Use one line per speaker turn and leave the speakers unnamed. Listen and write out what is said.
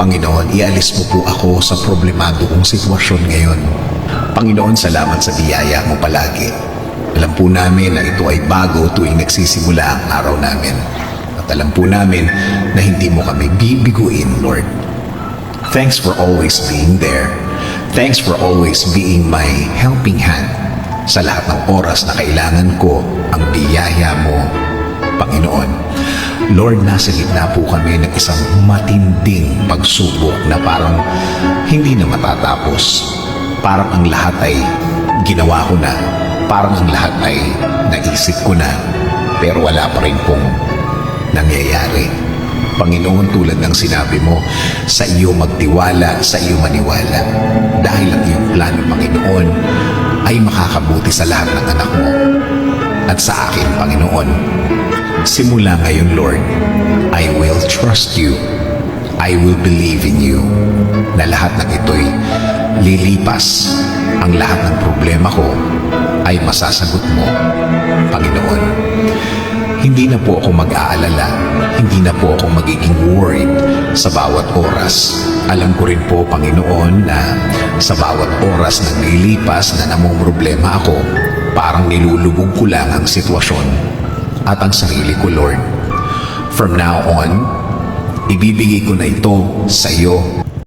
Panginoon, ialis mo po ako sa problemado kong sitwasyon ngayon. Panginoon, salamat sa biyaya mo palagi. Alam po namin na ito ay bago tuwing nagsisimula ang araw namin. At alam po namin na hindi mo kami bibiguin, Lord. Thanks for always being there. Thanks for always being my helping hand sa lahat ng oras na kailangan ko ang biyaya mo. Lord, nasa gitna po kami ng isang matinding pagsubok na parang hindi na matatapos. Parang ang lahat ay ginawa ko na. Parang ang lahat ay naisip ko na. Pero wala pa rin pong nangyayari. Panginoon, tulad ng sinabi mo, sa iyo magtiwala, sa iyo maniwala. Dahil ang iyong plano, Panginoon, ay makakabuti sa lahat ng anak mo. At sa akin, Panginoon, simula ngayon, Lord, I will trust you. I will believe in you na lahat ng ito'y lilipas. Ang lahat ng problema ko ay masasagot mo, Panginoon. Hindi na po ako mag-aalala, hindi na po ako magiging worried sa bawat oras. Alam ko rin po, Panginoon, na sa bawat oras na nililipas na namumroblema ako, parang nilulubog ko lang ang sitwasyon at ang sarili ko, Lord. From now on, ibibigay ko na ito sa iyo